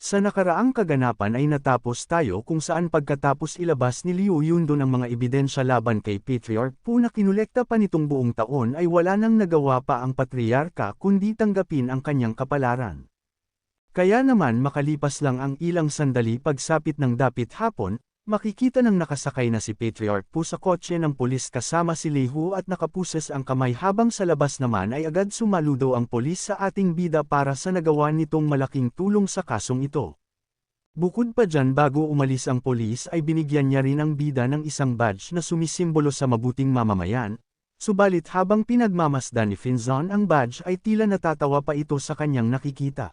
Sa nakaraang kaganapan ay natapos tayo kung saan pagkatapos ilabas ni Liu Yundon ang mga ebidensya laban kay Patriarch Po na kinulekta pa nitong buong taon ay wala nang nagawa pa ang patriarka kundi tanggapin ang kanyang kapalaran. Kaya naman makalipas lang ang ilang sandali pagsapit ng dapit hapon, makikita ng nakasakay na si Patriarch Po sa kotse ng pulis kasama si Lihu at nakapuses ang kamay habang sa labas naman ay agad sumaludo ang pulis sa ating bida para sa nagawa nitong malaking tulong sa kasong ito. Bukod pa dyan bago umalis ang polis ay binigyan niya rin ang bida ng isang badge na sumisimbolo sa mabuting mamamayan, subalit habang pinagmamasdan ni Finzon ang badge ay tila natatawa pa ito sa kanyang nakikita.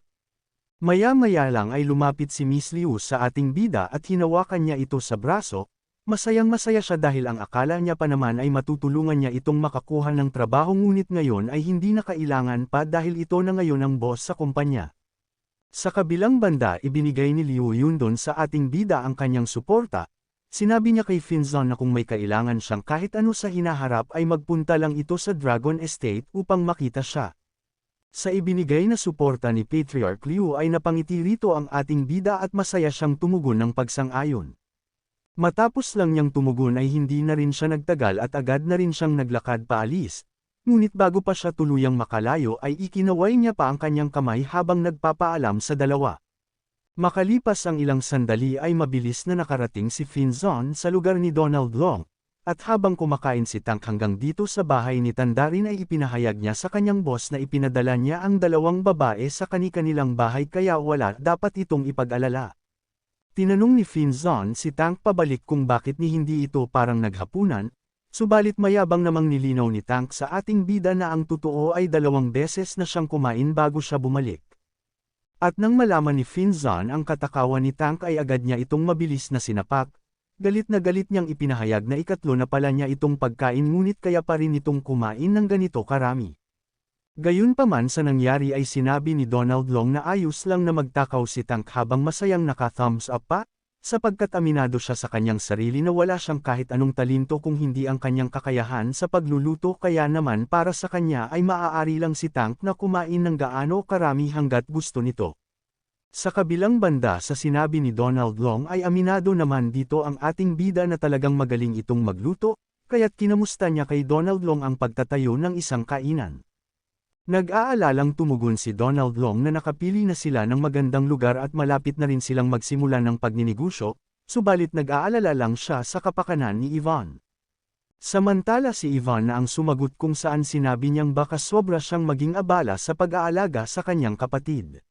Maya-maya lang ay lumapit si Miss Liu sa ating bida at hinawakan niya ito sa braso, masayang masaya siya dahil ang akala niya pa naman ay matutulungan niya itong makakuha ng trabaho ngunit ngayon ay hindi na kailangan pa dahil ito na ngayon ang boss sa kumpanya. Sa kabilang banda ibinigay ni Liu Yundon sa ating bida ang kanyang suporta, sinabi niya kay Finzon na kung may kailangan siyang kahit ano sa hinaharap ay magpunta lang ito sa Dragon Estate upang makita siya. Sa ibinigay na suporta ni Patriarch Liu ay napangiti rito ang ating bida at masaya siyang tumugon ng pagsang-ayon. Matapos lang niyang tumugon ay hindi na rin siya nagtagal at agad na rin siyang naglakad paalis, ngunit bago pa siya tuluyang makalayo ay ikinaway niya pa ang kanyang kamay habang nagpapaalam sa dalawa. Makalipas ang ilang sandali ay mabilis na nakarating si Finzon sa lugar ni Donald Long, at habang kumakain si Tank hanggang dito sa bahay ni Tandarin ay ipinahayag niya sa kanyang boss na ipinadala niya ang dalawang babae sa kani-kanilang bahay kaya wala dapat itong ipag-alala. Tinanong ni Finzon si Tank pabalik kung bakit ni hindi ito parang naghapunan, subalit mayabang namang nilinaw ni Tank sa ating bida na ang totoo ay dalawang beses na siyang kumain bago siya bumalik. At nang malaman ni Finzon ang katakawan ni Tank ay agad niya itong mabilis na sinapak, Galit na galit niyang ipinahayag na ikatlo na pala niya itong pagkain ngunit kaya pa rin itong kumain ng ganito karami. Gayunpaman sa nangyari ay sinabi ni Donald Long na ayos lang na magtakaw si Tank habang masayang naka-thumbs up pa, sapagkat aminado siya sa kanyang sarili na wala siyang kahit anong talento kung hindi ang kanyang kakayahan sa pagluluto kaya naman para sa kanya ay maaari lang si Tank na kumain ng gaano karami hanggat gusto nito. Sa kabilang banda sa sinabi ni Donald Long ay aminado naman dito ang ating bida na talagang magaling itong magluto, kaya't kinamusta niya kay Donald Long ang pagtatayo ng isang kainan. Nag-aalalang tumugon si Donald Long na nakapili na sila ng magandang lugar at malapit na rin silang magsimula ng pagninegosyo, subalit nag-aalala lang siya sa kapakanan ni Ivan. Samantala si Ivan na ang sumagot kung saan sinabi niyang baka sobra siyang maging abala sa pag-aalaga sa kanyang kapatid.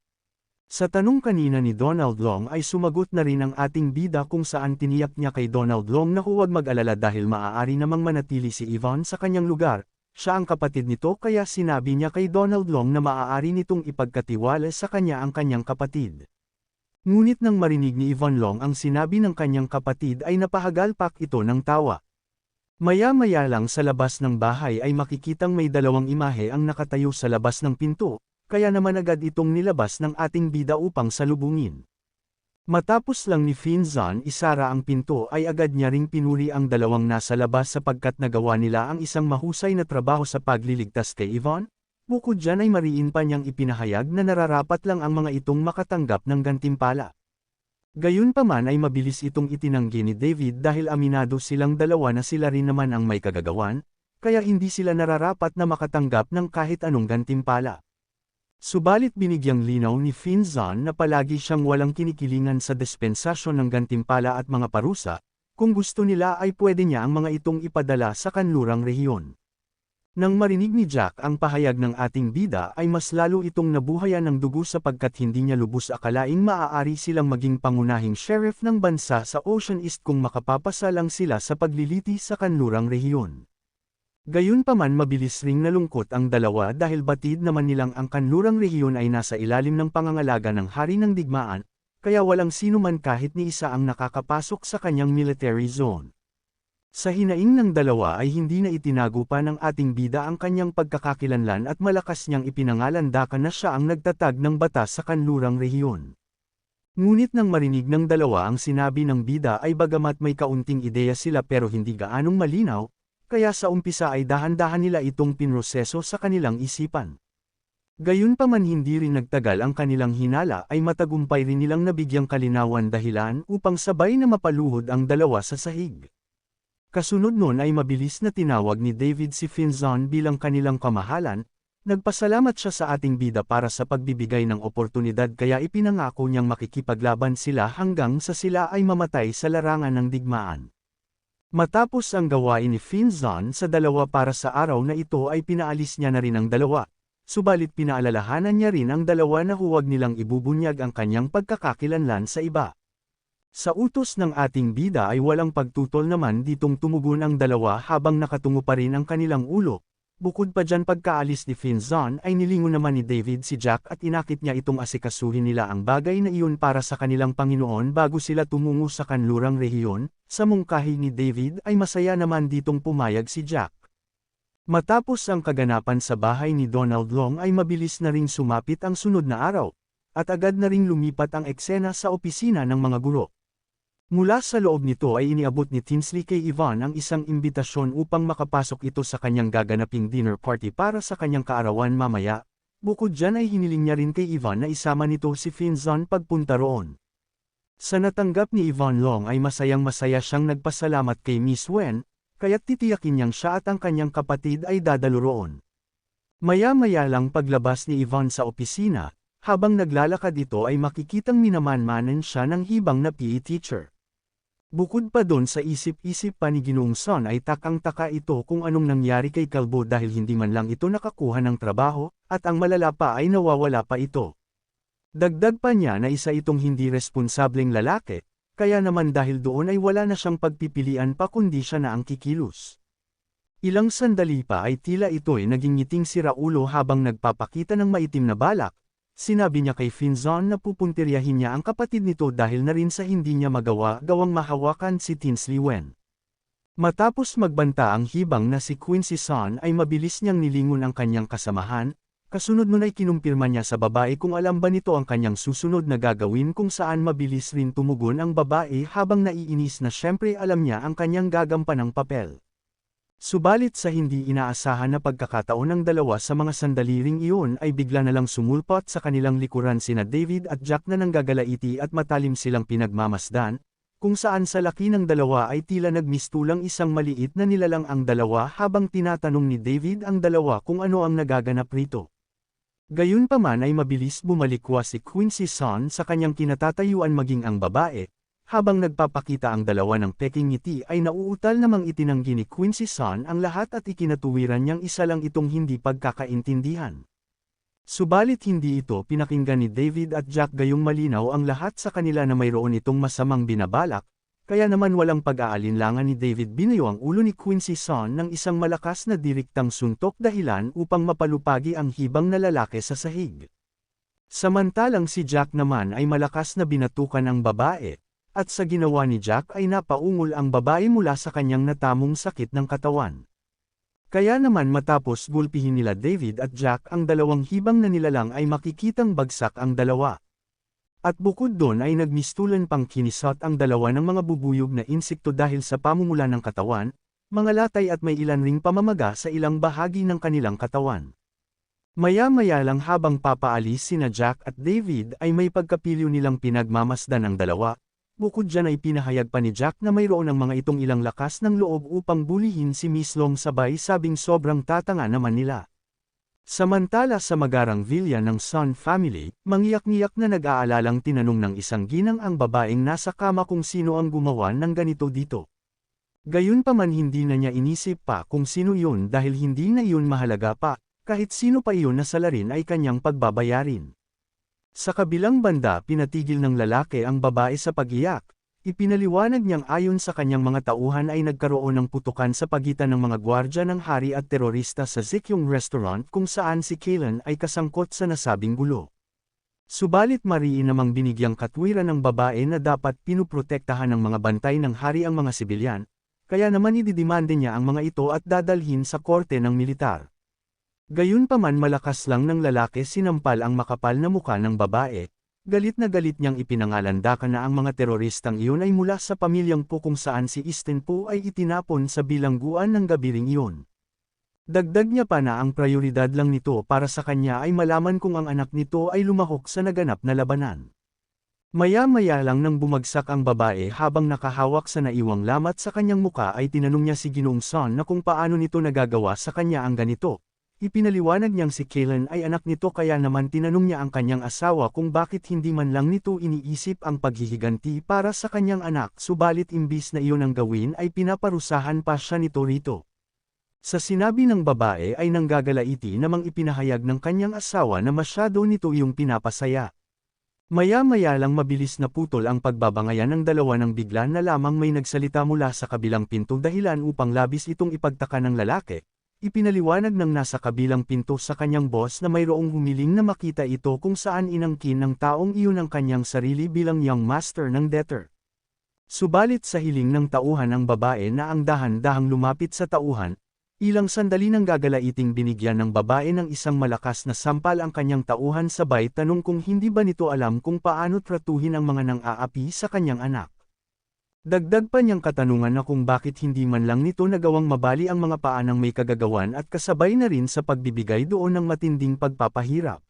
Sa tanong kanina ni Donald Long ay sumagot na rin ang ating bida kung saan tiniyak niya kay Donald Long na huwag mag-alala dahil maaari namang manatili si Ivan sa kanyang lugar, siya ang kapatid nito kaya sinabi niya kay Donald Long na maaari nitong ipagkatiwala sa kanya ang kanyang kapatid. Ngunit nang marinig ni Ivan Long ang sinabi ng kanyang kapatid ay napahagalpak ito ng tawa. Maya-maya lang sa labas ng bahay ay makikitang may dalawang imahe ang nakatayo sa labas ng pinto, kaya naman agad itong nilabas ng ating bida upang salubungin. Matapos lang ni Finzon isara ang pinto ay agad niya ring pinuri ang dalawang nasa labas sapagkat nagawa nila ang isang mahusay na trabaho sa pagliligtas kay Yvonne, bukod dyan ay mariin pa niyang ipinahayag na nararapat lang ang mga itong makatanggap ng gantimpala. Gayunpaman ay mabilis itong itinanggi ni David dahil aminado silang dalawa na sila rin naman ang may kagagawan, kaya hindi sila nararapat na makatanggap ng kahit anong gantimpala. Subalit binigyang linaw ni Finzon na palagi siyang walang kinikilingan sa dispensasyon ng gantimpala at mga parusa, kung gusto nila ay pwede niya ang mga itong ipadala sa kanlurang rehiyon. Nang marinig ni Jack ang pahayag ng ating bida ay mas lalo itong nabuhayan ng dugo sapagkat hindi niya lubos akalaing maaari silang maging pangunahing sheriff ng bansa sa Ocean East kung makapapasa lang sila sa pagliliti sa kanlurang rehiyon. Gayunpaman mabilis ring nalungkot ang dalawa dahil batid naman nilang ang kanlurang rehiyon ay nasa ilalim ng pangangalaga ng hari ng digmaan, kaya walang sino man kahit ni isa ang nakakapasok sa kanyang military zone. Sa hinaing ng dalawa ay hindi na itinago pa ng ating bida ang kanyang pagkakakilanlan at malakas niyang ipinangalandakan na siya ang nagtatag ng batas sa kanlurang rehiyon. Ngunit nang marinig ng dalawa ang sinabi ng bida ay bagamat may kaunting ideya sila pero hindi gaanong malinaw, kaya sa umpisa ay dahan-dahan nila itong pinroseso sa kanilang isipan. Gayunpaman hindi rin nagtagal ang kanilang hinala ay matagumpay rin nilang nabigyang kalinawan dahilan upang sabay na mapaluhod ang dalawa sa sahig. Kasunod nun ay mabilis na tinawag ni David si Finzon bilang kanilang kamahalan, nagpasalamat siya sa ating bida para sa pagbibigay ng oportunidad kaya ipinangako niyang makikipaglaban sila hanggang sa sila ay mamatay sa larangan ng digmaan. Matapos ang gawain ni Finzon sa dalawa para sa araw na ito ay pinaalis niya na rin ang dalawa, subalit pinaalalahanan niya rin ang dalawa na huwag nilang ibubunyag ang kanyang pagkakakilanlan sa iba. Sa utos ng ating bida ay walang pagtutol naman ditong tumugon ang dalawa habang nakatungo pa rin ang kanilang ulo. Bukod pa dyan pagkaalis ni Finzon ay nilingon naman ni David si Jack at inakit niya itong asikasuhin nila ang bagay na iyon para sa kanilang Panginoon bago sila tumungo sa kanlurang rehiyon, sa mungkahi ni David ay masaya naman ditong pumayag si Jack. Matapos ang kaganapan sa bahay ni Donald Long ay mabilis na ring sumapit ang sunod na araw, at agad na ring lumipat ang eksena sa opisina ng mga guro. Mula sa loob nito ay iniabot ni Tinsley kay Ivan ang isang imbitasyon upang makapasok ito sa kanyang gaganaping dinner party para sa kanyang kaarawan mamaya, bukod dyan ay hiniling niya rin kay Ivan na isama nito si Finzon pagpunta roon. Sa natanggap ni Ivan Long ay masayang masaya siyang nagpasalamat kay Miss Wen, kaya't titiyakin niyang siya at ang kanyang kapatid ay dadalo roon. Maya-maya lang paglabas ni Ivan sa opisina, habang naglalakad ito ay makikitang minamanmanan siya ng hibang na PE teacher. Bukod pa doon sa isip-isip pa ni Ginoong Son ay takang-taka ito kung anong nangyari kay Kalbo dahil hindi man lang ito nakakuha ng trabaho, at ang malala pa ay nawawala pa ito. Dagdag pa niya na isa itong hindi responsableng lalaki, kaya naman dahil doon ay wala na siyang pagpipilian pa kundi siya na ang kikilos. Ilang sandali pa ay tila ito'y naging ngiting si Raulo habang nagpapakita ng maitim na balak, sinabi niya kay Finzon na pupuntiryahin niya ang kapatid nito dahil na rin sa hindi niya magawa gawang mahawakan si Tinsley Wen. Matapos magbanta ang hibang na si Quincy Son ay mabilis niyang nilingon ang kanyang kasamahan, Kasunod nun ay kinumpirma niya sa babae kung alam ba nito ang kanyang susunod na gagawin kung saan mabilis rin tumugon ang babae habang naiinis na syempre alam niya ang kanyang gagampanang papel. Subalit sa hindi inaasahan na pagkakataon ng dalawa sa mga sandali ring iyon ay bigla na lang sumulpot sa kanilang likuran sina David at Jack na nanggagalaiti at matalim silang pinagmamasdan, kung saan sa laki ng dalawa ay tila nagmistulang isang maliit na nilalang ang dalawa habang tinatanong ni David ang dalawa kung ano ang nagaganap rito. Gayunpaman ay mabilis bumalikwa si Quincy Son sa kanyang kinatatayuan maging ang babae, habang nagpapakita ang dalawa ng peking ngiti ay nauutal namang itinanggi ni Quincy Son ang lahat at ikinatuwiran niyang isa lang itong hindi pagkakaintindihan. Subalit hindi ito pinakinggan ni David at Jack gayong malinaw ang lahat sa kanila na mayroon itong masamang binabalak, kaya naman walang pag-aalinlangan ni David binayo ang ulo ni Quincy Son ng isang malakas na diriktang suntok dahilan upang mapalupagi ang hibang na lalaki sa sahig. Samantalang si Jack naman ay malakas na binatukan ang babae, at sa ginawa ni Jack ay napaungol ang babae mula sa kanyang natamong sakit ng katawan. Kaya naman matapos gulpihin nila David at Jack ang dalawang hibang na nilalang ay makikitang bagsak ang dalawa. At bukod doon ay nagmistulan pang kinisot ang dalawa ng mga bubuyog na insekto dahil sa pamumula ng katawan, mga latay at may ilan ring pamamaga sa ilang bahagi ng kanilang katawan. Maya-maya lang habang papaalis sina Jack at David ay may pagkapilyo nilang pinagmamasdan ang dalawa, bukod dyan ay pinahayag pa ni Jack na mayroon ang mga itong ilang lakas ng loob upang bulihin si Miss Long sabay sabing sobrang tatanga naman nila. Samantala sa magarang villa ng Sun family, mangiyak-ngiyak na nag-aalalang tinanong ng isang ginang ang babaeng nasa kama kung sino ang gumawa ng ganito dito. Gayunpaman hindi na niya inisip pa kung sino yun dahil hindi na yun mahalaga pa, kahit sino pa iyon na salarin ay kanyang pagbabayarin. Sa kabilang banda pinatigil ng lalaki ang babae sa pagiyak, Ipinaliwanag niyang ayon sa kanyang mga tauhan ay nagkaroon ng putukan sa pagitan ng mga gwardya ng hari at terorista sa Zikyong restaurant kung saan si Kaylan ay kasangkot sa nasabing gulo. Subalit mariin namang binigyang katwiran ng babae na dapat pinuprotektahan ng mga bantay ng hari ang mga sibilyan, kaya naman ididimande niya ang mga ito at dadalhin sa korte ng militar. Gayunpaman malakas lang ng lalaki sinampal ang makapal na muka ng babae, Galit na galit niyang ipinangalandakan na ang mga teroristang iyon ay mula sa pamilyang po kung saan si Easton po ay itinapon sa bilangguan ng gabiring iyon. Dagdag niya pa na ang prioridad lang nito para sa kanya ay malaman kung ang anak nito ay lumahok sa naganap na labanan. Maya-maya lang nang bumagsak ang babae habang nakahawak sa naiwang lamat sa kanyang muka ay tinanong niya si Ginoong Son na kung paano nito nagagawa sa kanya ang ganito. Ipinaliwanag niyang si Kaylan ay anak nito kaya naman tinanong niya ang kanyang asawa kung bakit hindi man lang nito iniisip ang paghihiganti para sa kanyang anak subalit imbis na iyon ang gawin ay pinaparusahan pa siya nito rito. Sa sinabi ng babae ay nanggagalaiti namang ipinahayag ng kanyang asawa na masyado nito yung pinapasaya. Maya-maya lang mabilis na putol ang pagbabangayan ng dalawa nang bigla na lamang may nagsalita mula sa kabilang pinto dahilan upang labis itong ipagtaka ng lalaki. Ipinaliwanag ng nasa kabilang pinto sa kanyang boss na mayroong humiling na makita ito kung saan inangkin ng taong iyon ang kanyang sarili bilang young master ng debtor. Subalit sa hiling ng tauhan ng babae na ang dahan-dahang lumapit sa tauhan, Ilang sandali nang gagalaiting binigyan ng babae ng isang malakas na sampal ang kanyang tauhan sabay tanong kung hindi ba nito alam kung paano tratuhin ang mga nang-aapi sa kanyang anak. Dagdag pa niyang katanungan na kung bakit hindi man lang nito nagawang mabali ang mga paanang may kagagawan at kasabay na rin sa pagbibigay doon ng matinding pagpapahirap.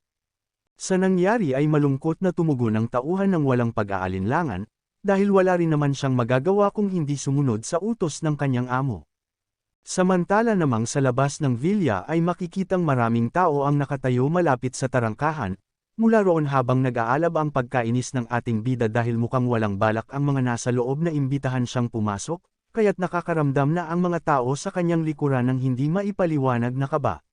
Sa nangyari ay malungkot na tumugon ang tauhan ng walang pag-aalinlangan, dahil wala rin naman siyang magagawa kung hindi sumunod sa utos ng kanyang amo. Samantala namang sa labas ng villa ay makikitang maraming tao ang nakatayo malapit sa tarangkahan, mula roon habang nag-aalab ang pagkainis ng ating bida dahil mukhang walang balak ang mga nasa loob na imbitahan siyang pumasok, kaya't nakakaramdam na ang mga tao sa kanyang likuran ng hindi maipaliwanag na kaba.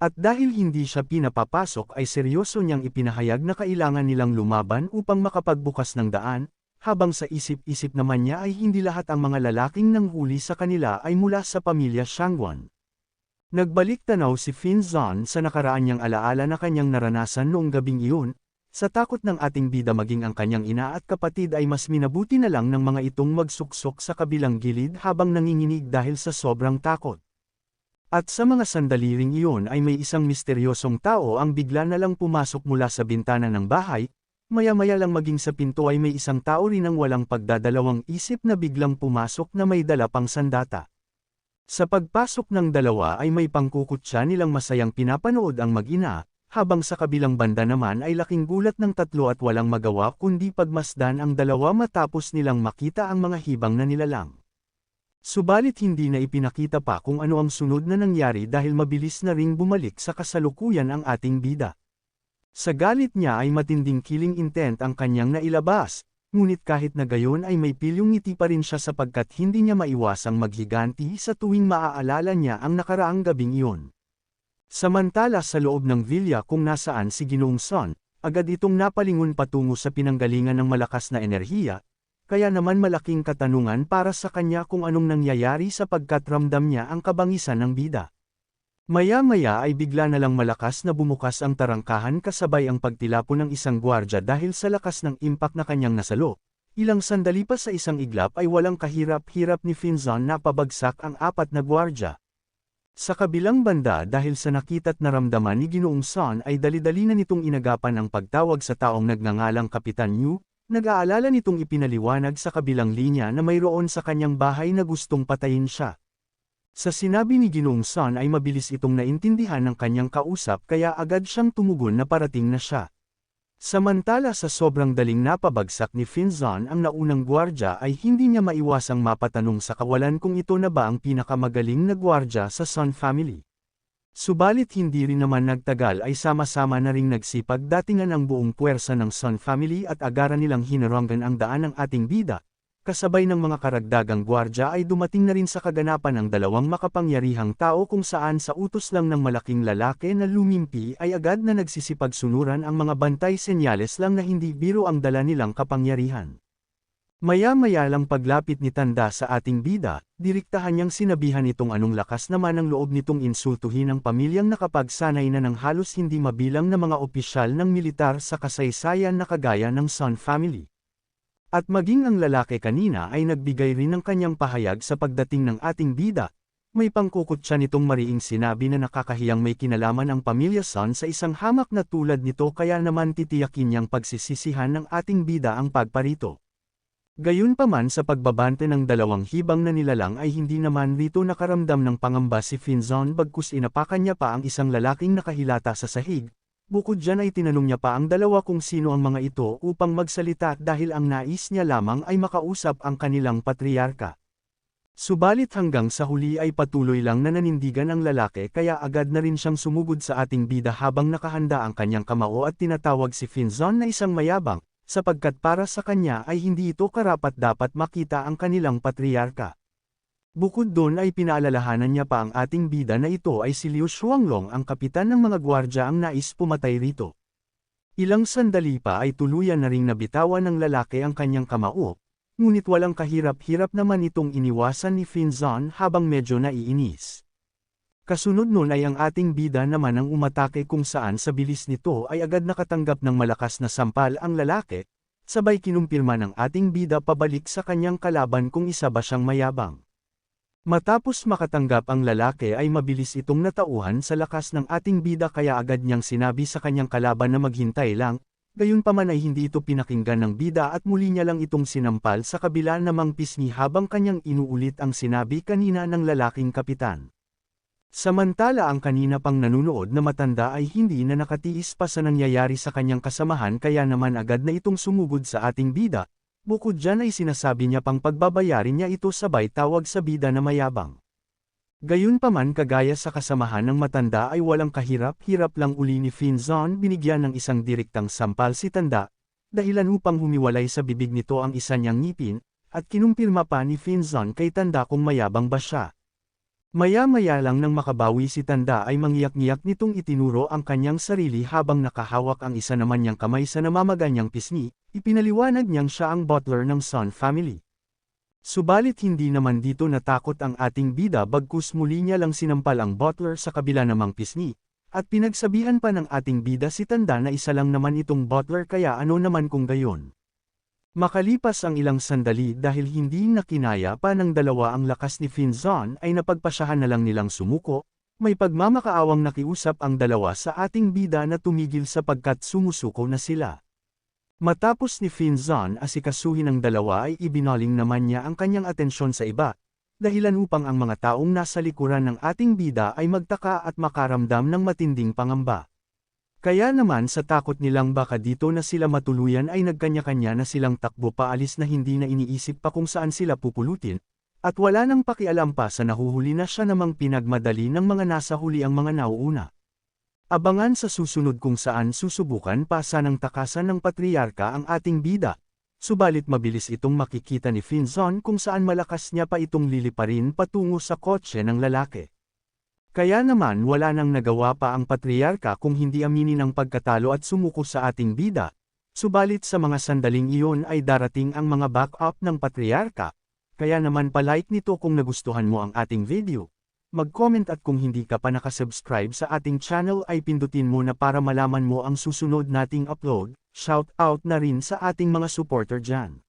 At dahil hindi siya pinapapasok ay seryoso niyang ipinahayag na kailangan nilang lumaban upang makapagbukas ng daan, habang sa isip-isip naman niya ay hindi lahat ang mga lalaking nanghuli sa kanila ay mula sa pamilya Shangwan. Nagbalik tanaw si Fin Zon sa nakaraan niyang alaala na kanyang naranasan noong gabing iyon, sa takot ng ating bida maging ang kanyang ina at kapatid ay mas minabuti na lang ng mga itong magsuksok sa kabilang gilid habang nanginginig dahil sa sobrang takot. At sa mga sandali ring iyon ay may isang misteryosong tao ang bigla na lang pumasok mula sa bintana ng bahay, Maya-maya lang maging sa pinto ay may isang tao rin ang walang pagdadalawang isip na biglang pumasok na may dala pang sandata. Sa pagpasok ng dalawa ay may pangkukutsa nilang masayang pinapanood ang mag-ina, habang sa kabilang banda naman ay laking gulat ng tatlo at walang magawa kundi pagmasdan ang dalawa matapos nilang makita ang mga hibang na nilalang. Subalit hindi na ipinakita pa kung ano ang sunod na nangyari dahil mabilis na ring bumalik sa kasalukuyan ang ating bida. Sa galit niya ay matinding killing intent ang kanyang nailabas, ngunit kahit na gayon ay may pilyong ngiti pa rin siya sapagkat hindi niya maiwasang maghiganti sa tuwing maaalala niya ang nakaraang gabing iyon. Samantala sa loob ng villa kung nasaan si Ginoong Son, agad itong napalingon patungo sa pinanggalingan ng malakas na enerhiya, kaya naman malaking katanungan para sa kanya kung anong nangyayari sapagkat ramdam niya ang kabangisan ng bida. Maya-maya ay bigla na lang malakas na bumukas ang tarangkahan kasabay ang pagtilapo ng isang gwardya dahil sa lakas ng impact na kanyang nasalo. Ilang sandali pa sa isang iglap ay walang kahirap-hirap ni Finzon na pabagsak ang apat na gwardya. Sa kabilang banda dahil sa nakita't naramdaman ni Ginoong Son ay dali-dali na nitong inagapan ang pagtawag sa taong nagngangalang Kapitan Yu, nag-aalala nitong ipinaliwanag sa kabilang linya na mayroon sa kanyang bahay na gustong patayin siya. Sa sinabi ni Ginoong Son ay mabilis itong naintindihan ng kanyang kausap kaya agad siyang tumugon na parating na siya. Samantala sa sobrang daling napabagsak ni Finzon ang naunang gwardya ay hindi niya maiwasang mapatanong sa kawalan kung ito na ba ang pinakamagaling na gwardya sa Son family. Subalit hindi rin naman nagtagal ay sama-sama na ring nagsipag datingan ang buong puwersa ng Son family at agaran nilang hinaranggan ang daan ng ating bida, Kasabay ng mga karagdagang gwardya ay dumating na rin sa kaganapan ang dalawang makapangyarihang tao kung saan sa utos lang ng malaking lalaki na lumimpi ay agad na nagsisipagsunuran ang mga bantay senyales lang na hindi biro ang dala nilang kapangyarihan. Maya-maya lang paglapit ni Tanda sa ating bida, direktahan niyang sinabihan itong anong lakas naman ang loob nitong insultuhin ang pamilyang nakapagsanay na ng halos hindi mabilang na mga opisyal ng militar sa kasaysayan na kagaya ng Sun family. At maging ang lalaki kanina ay nagbigay rin ng kanyang pahayag sa pagdating ng ating bida. May pangkukot siya nitong mariing sinabi na nakakahiyang may kinalaman ang pamilya Son sa isang hamak na tulad nito kaya naman titiyakin niyang pagsisisihan ng ating bida ang pagparito. Gayunpaman sa pagbabante ng dalawang hibang na nilalang ay hindi naman rito nakaramdam ng pangamba si Finzon bagkus inapakan niya pa ang isang lalaking nakahilata sa sahig. Bukod dyan ay tinanong niya pa ang dalawa kung sino ang mga ito upang magsalita dahil ang nais niya lamang ay makausap ang kanilang patriarka. Subalit hanggang sa huli ay patuloy lang na nanindigan ang lalaki kaya agad na rin siyang sumugod sa ating bida habang nakahanda ang kanyang kamao at tinatawag si Finzon na isang mayabang, sapagkat para sa kanya ay hindi ito karapat dapat makita ang kanilang patriarka. Bukod doon ay pinaalalahanan niya pa ang ating bida na ito ay si Liu Shuanglong ang kapitan ng mga gwardya ang nais pumatay rito. Ilang sandali pa ay tuluyan na ring nabitawan ng lalaki ang kanyang kamao, ngunit walang kahirap-hirap naman itong iniwasan ni Finzon habang medyo naiinis. Kasunod nun ay ang ating bida naman ang umatake kung saan sa bilis nito ay agad nakatanggap ng malakas na sampal ang lalaki, sabay kinumpirma ng ating bida pabalik sa kanyang kalaban kung isa ba siyang mayabang. Matapos makatanggap ang lalaki ay mabilis itong natauhan sa lakas ng ating bida kaya agad niyang sinabi sa kanyang kalaban na maghintay lang, gayunpaman ay hindi ito pinakinggan ng bida at muli niya lang itong sinampal sa kabila namang pisngi habang kanyang inuulit ang sinabi kanina ng lalaking kapitan. Samantala ang kanina pang nanunood na matanda ay hindi na nakatiis pa sa nangyayari sa kanyang kasamahan kaya naman agad na itong sumugod sa ating bida, bukod dyan ay sinasabi niya pang pagbabayarin niya ito sabay tawag sa bida na mayabang. Gayunpaman kagaya sa kasamahan ng matanda ay walang kahirap-hirap lang uli ni Finzon binigyan ng isang direktang sampal si tanda, dahilan upang humiwalay sa bibig nito ang isa niyang ngipin, at kinumpirma pa ni Finzon kay tanda kung mayabang ba siya. Maya-maya lang nang makabawi si Tanda ay mangyak-ngiyak nitong itinuro ang kanyang sarili habang nakahawak ang isa naman niyang kamay sa namamaganyang pisngi, ipinaliwanag niyang siya ang butler ng Sun family. Subalit hindi naman dito natakot ang ating bida bagkus muli niya lang sinampal ang butler sa kabila namang pisngi, at pinagsabihan pa ng ating bida si Tanda na isa lang naman itong butler kaya ano naman kung gayon. Makalipas ang ilang sandali dahil hindi nakinaya pa ng dalawa ang lakas ni Finzon ay napagpasyahan na lang nilang sumuko, may pagmamakaawang nakiusap ang dalawa sa ating bida na tumigil sapagkat sumusuko na sila. Matapos ni Finzon asikasuhin ng dalawa ay ibinaling naman niya ang kanyang atensyon sa iba, dahilan upang ang mga taong nasa likuran ng ating bida ay magtaka at makaramdam ng matinding pangamba. Kaya naman sa takot nilang baka dito na sila matuluyan ay nagkanya-kanya na silang takbo paalis na hindi na iniisip pa kung saan sila pupulutin, at wala nang pakialam pa sa nahuhuli na siya namang pinagmadali ng mga nasa huli ang mga nauuna. Abangan sa susunod kung saan susubukan pa sanang takasan ng patriarka ang ating bida, subalit mabilis itong makikita ni Finzon kung saan malakas niya pa itong liliparin patungo sa kotse ng lalaki. Kaya naman wala nang nagawa pa ang patriarka kung hindi aminin ang pagkatalo at sumuko sa ating bida. Subalit sa mga sandaling iyon ay darating ang mga backup ng patriarka. Kaya naman palike nito kung nagustuhan mo ang ating video. Mag-comment at kung hindi ka pa nakasubscribe sa ating channel ay pindutin mo na para malaman mo ang susunod nating upload. Shout out na rin sa ating mga supporter dyan.